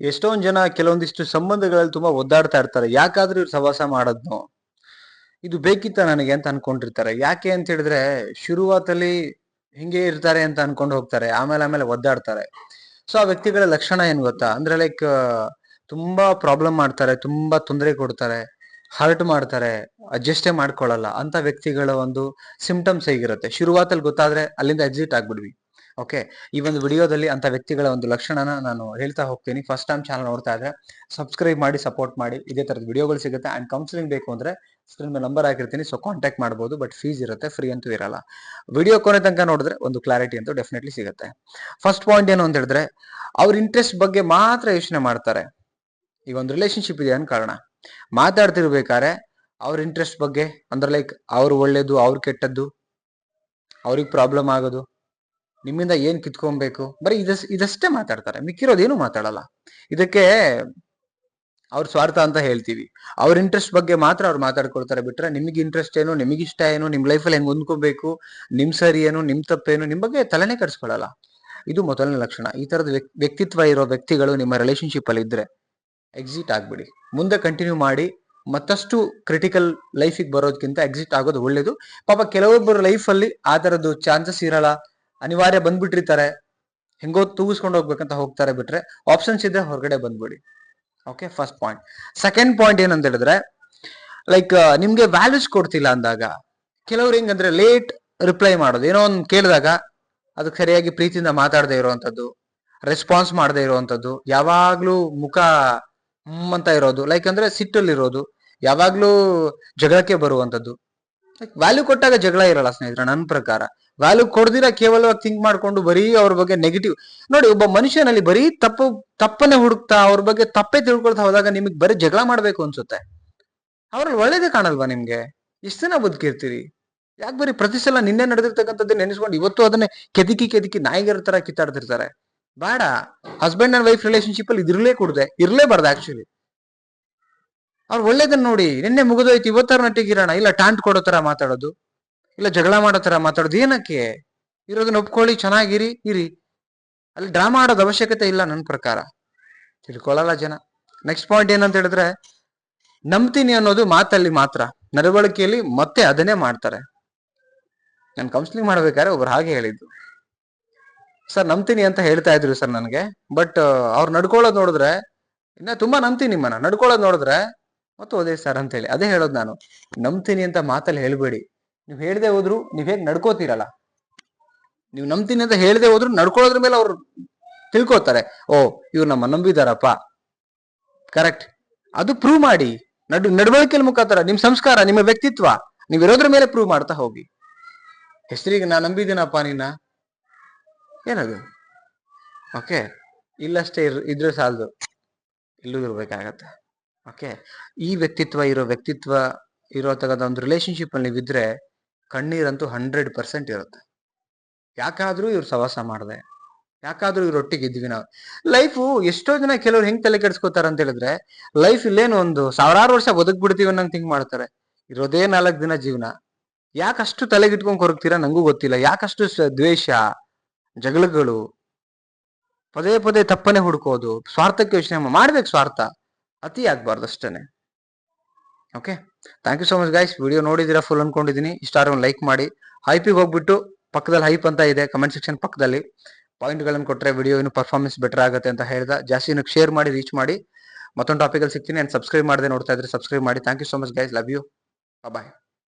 ಎಷ್ಟೊಂದ್ ಜನ ಕೆಲವೊಂದಿಷ್ಟು ಸಂಬಂಧಗಳಲ್ಲಿ ತುಂಬಾ ಒದ್ದಾಡ್ತಾ ಇರ್ತಾರೆ. ಯಾಕಾದ್ರೂ ಇವ್ರು ಸವಾಸ ಮಾಡೋದ್ನು. ಇದು ಬೇಕಿತ್ತ ನನಗೆ ಅಂತ ಅನ್ಕೊಂಡಿರ್ತಾರೆ. ಯಾಕೆ ಅಂತ ಹೇಳಿದ್ರೆ, ಶುರುವಾತಲ್ಲಿ ಹಿಂಗೆ ಇರ್ತಾರೆ ಅಂತ ಅನ್ಕೊಂಡು ಹೋಗ್ತಾರೆ. ಆಮೇಲೆ ಆಮೇಲೆ ಒದ್ದಾಡ್ತಾರೆ. ಸೊ ಆ ವ್ಯಕ್ತಿಗಳ ಲಕ್ಷಣ ಏನ್ ಗೊತ್ತಾ? ಅಂದ್ರೆ ಲೈಕ್ ತುಂಬಾ ಪ್ರಾಬ್ಲಮ್ ಮಾಡ್ತಾರೆ, ತುಂಬಾ ತೊಂದರೆ ಕೊಡ್ತಾರೆ ಹರ್ಟ್ ಮಾಡ್ತಾರೆ ಅಡ್ಜಸ್ಟೇ ಮಾಡ್ಕೊಳ್ಳಲ್ಲ. ಅಂತ ವ್ಯಕ್ತಿಗಳ ಒಂದು ಸಿಂಪ್ಟಮ್ಸ್ ಹೇಗಿರುತ್ತೆ? ಶುರುವಾತಲ್ಲಿ ಗೊತ್ತಾದ್ರೆ ಅಲ್ಲಿಂದ ಎಕ್ಸಿಟ್ ಆಗ್ಬಿಡ್ವಿ. ಓಕೆ ಈ ಒಂದು ವಿಡಿಯೋದಲ್ಲಿ ಅಂತ ವ್ಯಕ್ತಿಗಳ ಒಂದು ಲಕ್ಷಣನ ನಾನು ಹೇಳ್ತಾ ಹೋಗ್ತೀನಿ. ಫಸ್ಟ್ ಟೈಮ್ ಚಾನಲ್ ನೋಡ್ತಾ ಇದ್ರೆ ಸಬ್ಸ್ಕ್ರೈಬ್ ಮಾಡಿ ಸಪೋರ್ಟ್ ಮಾಡಿ. ಇದೇ ತರದ ವಿಡಿಯೋಗಳು ಸಿಗುತ್ತೆ. ಅಂಡ್ ಕೌನ್ಸಿಲಿಂಗ್ ಬೇಕು ಅಂದ್ರೆ ಸ್ಕ್ರೀನ್ ಮೇಲೆ ನಂಬರ್ ಹಾಕಿರ್ತೀನಿ. ಸೊ ಕಾಂಟ್ಯಾಕ್ಟ್ ಮಾಡಬಹುದು ಬಟ್ ಫೀಸ್ ಇರುತ್ತೆ. ಫ್ರೀ ಅಂತೂ ಇರಲ್ಲ. ವಿಡಿಯೋ ಕೊನೆ ತನಕ ನೋಡಿದ್ರೆ ಒಂದು ಕ್ಲಾರಿಟಿ ಅಂತೂ ಡೆಫಿನೆಟ್ಲಿ ಸಿಗುತ್ತೆ. ಫಸ್ಟ್ ಪಾಯಿಂಟ್ ಏನು ಅಂತ ಹೇಳಿದ್ರೆ, ಅವ್ರ ಇಂಟ್ರೆಸ್ಟ್ ಬಗ್ಗೆ ಮಾತ್ರ ಯೋಚನೆ ಮಾಡ್ತಾರೆ. ಈಗ ಒಂದು ರಿಲೇಶನ್ಶಿಪ್ ಇದೆ ಅನ್ ಕಾರಣ. ಮಾತಾಡ್ತಿರ್ಬೇಕಾದ್ರೆ ಅವ್ರ ಇಂಟ್ರೆಸ್ಟ್ ಬಗ್ಗೆ, ಅಂದ್ರೆ ಲೈಕ್ ಅವ್ರು ಒಳ್ಳೇದು, ಅವ್ರು ಕೆಟ್ಟದ್ದು, ಅವ್ರಿಗೆ ಪ್ರಾಬ್ಲಮ್ ಆಗೋದು ನಿಮ್ಮಿಂದ ಏನ್ ಕಿತ್ಕೊಬೇಕು? ಬರೀ ಇದಸ್, ಇದಷ್ಟೇ ಮಾತಾಡ್ತಾರೆ. ಮಿಕ್ಕಿರೋದೇನು ಮಾತಾಡಲ್ಲ. ಇದಕ್ಕೆ ಅವ್ರ ಸ್ವಾರ್ಥ ಅಂತ ಹೇಳ್ತೀವಿ. ಅವ್ರ ಇಂಟ್ರೆಸ್ಟ್ ಬಗ್ಗೆ ಮಾತ್ರ ಅವ್ರು ಮಾತಾಡ್ಕೊಳ್ತಾರೆ ಬಿಟ್ರೆ ನಿಮಗೆ ಇಂಟ್ರೆಸ್ಟ್ ಏನು, ನಿಮಗೆ ಇಷ್ಟ ಏನು, ನಿಮ್ ಲೈಫಲ್ಲಿ ಹೆಂಗ್ ಹೊಂದ್ಕೋಬೇಕು, ನಿಮ್ ಸರಿ ಏನು, ನಿಮ್ ತಪ್ಪೇನು ನಿಮ್ ಬಗ್ಗೆ ತಲೆನೇ ಕರ್ಸ್ಕೊಳ್ಳಲ್ಲ ಇದು ಮೊದಲನೇ ಲಕ್ಷಣ. ಈ ತರದ ವ್ಯಕ್- ವ್ಯಕ್ತಿತ್ವ ಇರೋ ವ್ಯಕ್ತಿಗಳು ನಿಮ್ಮ ರಿಲೇಶನ್ಶಿಪ್ ಅಲ್ಲಿ ಇದ್ರೆ ಎಕ್ಸಿಟ್ ಆಗ್ಬಿಡಿ. ಮುಂದೆ ಕಂಟಿನ್ಯೂ ಮಾಡಿ ಮತ್ತಷ್ಟು ಕ್ರಿಟಿಕಲ್ ಲೈಫಿಗೆ ಬರೋದಕ್ಕಿಂತ ಎಕ್ಸಿಟ್ ಆಗೋದು ಒಳ್ಳೇದು. ಪಾಪ ಕೆಲವೊಬ್ಬರ ಲೈಫ್ ಅಲ್ಲಿ ಆ ಥರದ್ದು ಚಾನ್ಸಸ್ ಇರಲ್ಲ. ಅನಿವಾರ್ಯ ಬಂದ್ಬಿಟ್ಟಿರ್ತಾರೆ. ಹೆಂಗೋ ತೂಗಿಸ್ಕೊಂಡು ಹೋಗ್ಬೇಕಂತ ಹೋಗ್ತಾರೆ ಬಿಟ್ರೆ ಆಪ್ಷನ್ಸ್ ಇದ್ರೆ ಹೊರಗಡೆ ಬಂದ್ಬಿಡಿ. Okay first point second point ಏನಂತ ಹೇಳಿದ್ರೆ ಲೈಕ್ ನಿಮ್ಗೆ ವ್ಯಾಲ್ಯೂಸ್ ಕೊಡ್ತಿಲ್ಲ ಅಂದಾಗ, ಕೆಲವ್ರು ಹೆಂಗಂದ್ರೆ ಲೇಟ್ ರಿಪ್ಲೈ ಮಾಡೋದು. ಏನೋ ಒಂದು ಕೇಳಿದಾಗ ಅದಕ್ಕೆ ಸರಿಯಾಗಿ ಪ್ರೀತಿಯಿಂದ ಮಾತಾಡದೆ ಇರುವಂತದ್ದು ರೆಸ್ಪಾನ್ಸ್ ಮಾಡದೆ ಇರುವಂತದ್ದು ಯಾವಾಗ್ಲೂ ಮುಖ ಅಂತ ಇರೋದು. ಲೈಕ್ ಅಂದ್ರೆ ಸಿಟ್ಟಲ್ಲಿರೋದು ಯಾವಾಗ್ಲೂ ಜಗಳಕ್ಕೆ ಬರುವಂತದ್ದು ವ್ಯಾಲ್ಯೂ ಕೊಟ್ಟಾಗ ಜಗಳ ಇರಲ್ಲ ಸ್ನೇಹಿತರೆ, ನನ್ನ ಪ್ರಕಾರ. ವ್ಯಾಲ್ಯೂ ಕೊಡ್ದಿರ ಕೇವಲವಾಗಿ ಥಿಂಕ್ ಮಾಡ್ಕೊಂಡು ಬರೀ ಅವ್ರ ಬಗ್ಗೆ ನೆಗೆಟಿವ್ ನೋಡಿ, ಒಬ್ಬ ಮನುಷ್ಯನಲ್ಲಿ ಬರೀ ತಪ್ಪು, ತಪ್ಪನ್ನೇ ಹುಡುಕ್ತಾ, ಅವ್ರ ಬಗ್ಗೆ ತಪ್ಪೇ ತಿಳ್ಕೊಳ್ತಾ ಹೋದಾಗ ನಿಮಗೆ ಬರೀ ಜಗಳ ಮಾಡ್ಬೇಕು ಅನ್ಸುತ್ತೆ. ಅವ್ರಲ್ಲಿ ಒಳ್ಳೇದೇ ಕಾಣಲ್ವಾ ನಿಮ್ಗೆ? ಎಷ್ಟು ದಿನ ಬದುಕಿರ್ತೀರಿ. ಯಾಕೆ ಬರೀ ಪ್ರತಿ ಸಲ ನಿನ್ನೆ ನಡೆದಿರ್ತಕ್ಕಂಥದ್ದು ನೆನೆಸ್ಕೊಂಡು ಇವತ್ತು ಅದನ್ನೇ ಕೆದಕಿ ಕೆದಕಿ ನಾಯಿಗರ ತರ ಕಿತ್ತಾಡ್ತಿರ್ತಾರೆ. ಬೇಡ ಹಸ್ಬೆಂಡ್ ಅಂಡ್ ವೈಫ್ ರಿಲೇಶನ್ಶಿಪ್ ಅಲ್ಲಿ ಇದಿರ್ಲೇ ಕೊಡದೆ, ಇರ್ಲೇಬಾರ್ದು ಆಕ್ಚುಲಿ ಅವ್ರು ಒಳ್ಳೇದನ್ನ ನೋಡಿ, ನಿನ್ನೆ ಮುಗಿದೋಯ್ತು, ಇವತ್ತರ ನಟ್ಟಿಗಿರೋಣ ಇಲ್ಲ ಟಾಂಟ್ ಕೊಡೋ ತರ ಮಾತಾಡೋದು, ಇಲ್ಲ ಜಗಳ ಮಾಡೋ ತರ ಮಾತಾಡೋದು, ಏನಕ್ಕೆ? ಇರೋದನ್ನ ಒಪ್ಕೊಳ್ಳಿ, ಚೆನ್ನಾಗಿರಿ, ಇರಿ. ಅಲ್ಲಿ ಡ್ರಾಮಾ ಆಡೋದು ಅವಶ್ಯಕತೆ ಇಲ್ಲ ನನ್ನ ಪ್ರಕಾರ. ತಿಳ್ಕೊಳ್ಳಲ್ಲ ಜನ. ನೆಕ್ಸ್ಟ್ ಪಾಯಿಂಟ್ ಏನಂತ ಹೇಳಿದ್ರೆ, ನಂಬ್ತೀನಿ ಅನ್ನೋದು ಮಾತಲ್ಲಿ ಮಾತ್ರ. ನಡವಳಿಕೆಯಲ್ಲಿ ಮತ್ತೆ ಅದನ್ನೇ ಮಾಡ್ತಾರೆ. ನಾನು ಕೌನ್ಸಿಲಿಂಗ್ ಮಾಡ್ಬೇಕಾದ್ರೆ ಒಬ್ರು ಹಾಗೆ ಹೇಳಿದ್ದು. ಸರ್, ನಂಬ್ತೀನಿ ಅಂತ ಹೇಳ್ತಾ ಇದ್ರು ಸರ್ ನನಗೆ ಬಟ್ ಅವ್ರು ನಡ್ಕೊಳ್ಳೋದು ನೋಡಿದ್ರೆ, ಇನ್ನ ತುಂಬಾ ನಂಬ್ತೀನಿ ನಿಮ್ಮನ್ನ ನಡ್ಕೊಳ್ಳೋದು ನೋಡಿದ್ರೆ ಮತ್ತು ಅದೇ ಸರ್ ಅಂತ ಹೇಳಿ ಅದೇ ಹೇಳೋದು ನಾನು. ನಂಬ್ತೀನಿ ಅಂತ ಮಾತಲ್ಲಿ ಹೇಳ್ಬೇಡಿ. ನೀವು ಹೇಳ್ದೆ ಹೋದ್ರು ನೀವ್ ಹೇಗ್ ನಡ್ಕೋತೀರಲ್ಲ? ನೀವು ನಂಬ್ತೀನಿ ಅಂತ ಹೇಳ್ದೆ ಹೋದ್ರು ನಡ್ಕೊಳ್ಳೋದ್ರ ಮೇಲೆ ಅವ್ರು ತಿಳ್ಕೊತಾರೆ. ಓ, ಇವ್ರು ನಮ್ಮ ನಂಬಿದಾರಪ್ಪ. ಕರೆಕ್ಟ್. ಅದು ಪ್ರೂವ್ ಮಾಡಿ. ನಡ್ ನಡವಳಿಕೆಯ ಮುಖಾಂತರ ನಿಮ್ ಸಂಸ್ಕಾರ, ನಿಮ್ಮ ವ್ಯಕ್ತಿತ್ವ, ನೀವು ಇರೋದ್ರ ಮೇಲೆ ಪ್ರೂವ್ ಮಾಡ್ತಾ ಹೋಗಿ. ಹೆಸರಿಗೆ ನಾ ನಂಬಿದ್ದೀನಪ್ಪ ನಿನ್ನ. ಏನದು? ಓಕೆ. ಇಲ್ಲಷ್ಟೇ ಇರ್, ಇದ್ರೆ ಸಾಲದು. ಇಲ್ಲೂ ಇರ್ಬೇಕಾಗತ್ತೆ. ಓಕೆ ಈ ವ್ಯಕ್ತಿತ್ವ ಇರೋ ವ್ಯಕ್ತಿತ್ವ ಇರೋ ತಗದ ಒಂದು ರಿಲೇಶನ್ಶಿಪ್ ಅಲ್ಲಿ ನೀವಿದ್ರೆ ಕಣ್ಣೀರಂತೂ ಹಂಡ್ರೆಡ್ ಪರ್ಸೆಂಟ್ ಇರುತ್ತೆ. ಯಾಕಾದ್ರೂ ಇವ್ರು ಸವಾಸ ಮಾಡಿದೆ. ಯಾಕಾದ್ರೂ ಇವ್ರೊಟ್ಟಿಗೆ ಇದ್ವಿ ನಾವು. ಲೈಫು ಎಷ್ಟೋ ಜನ ಕೆಲವ್ರು ಹೆಂಗ್ ತಲೆ ಕೆಡ್ಸ್ಕೋತಾರ ಅಂತ ಹೇಳಿದ್ರೆ ಲೈಫ್ ಇಲ್ಲೇನು ಒಂದು ಸಾವಿರಾರು ವರ್ಷ ಬದುಕ್ ಬಿಡ್ತೀವಿ ಅನ್ನಂಗ್ ಥಿಂಕ್ ಮಾಡ್ತಾರೆ. ಇರೋದೇ ನಾಲ್ಕು ದಿನ ಜೀವನ. ಯಾಕಷ್ಟು ತಲೆಗಿಟ್ಕೊಂಡ್ ಕೊರಗ್ತೀರಾ ನಂಗೂ ಗೊತ್ತಿಲ್ಲ. ಯಾಕಷ್ಟು ದ್ವೇಷ, ಜಗಳಗಳು, ಪದೇ ಪದೇ ತಪ್ಪನೆ ಹುಡ್ಕೋದು, ಸ್ವಾರ್ಥಕ್ಕೆ ಯೋಚನೆ ಮಾಡ್ಬೇಕು ಸ್ವಾರ್ಥ. ಅತಿ ಆಗ್ಬಾರ್ದು ಅಷ್ಟೇನೆ. Okay thank you so much guys video ನೋಡಿದಿರಾ full ಅನ್ಕೊಂಡಿದ್ದೀನಿ ಇಷ್ಟ ಒಂದು ಲೈಕ್ ಮಾಡಿ. ಹೈಪಿಗೆ ಹೋಗ್ಬಿಟ್ಟು ಪಕ್ಕದಲ್ಲಿ ಹೈಪ್ ಅಂತ ಇದೆ ಕಮೆಂಟ್ ಸೆಕ್ಷನ್ ಪಕ್ಕದಲ್ಲಿ. ಪಾಯಿಂಟ್ಗಳನ್ನು ಕೊಟ್ಟರೆ ವಿಡಿಯೋ ಇನ್ನು ಪರ್ಫಾರ್ಮೆನ್ಸ್ ಬೆಟರ್ ಆಗುತ್ತೆ ಅಂತ ಹೇಳಿದ. ಜಾಸ್ತಿ ಶೇರ್ ಮಾಡಿ ರೀಚ್ ಮಾಡಿ. ಮತ್ತೊಂದು ಟಾಪಿಕಲ್ಲಿ ಸಿಗ್ತೀನಿ. ಆ್ಯಂಡ್ ಸಬ್ಸ್ಕ್ರೈಬ್ ಮಾಡದೆ ನೋಡ್ತಾ ಇದ್ರೆ ಸಬ್ಸ್ಕ್ರೈಬ್ ಮಾಡಿ. Thank you so much guys love you bye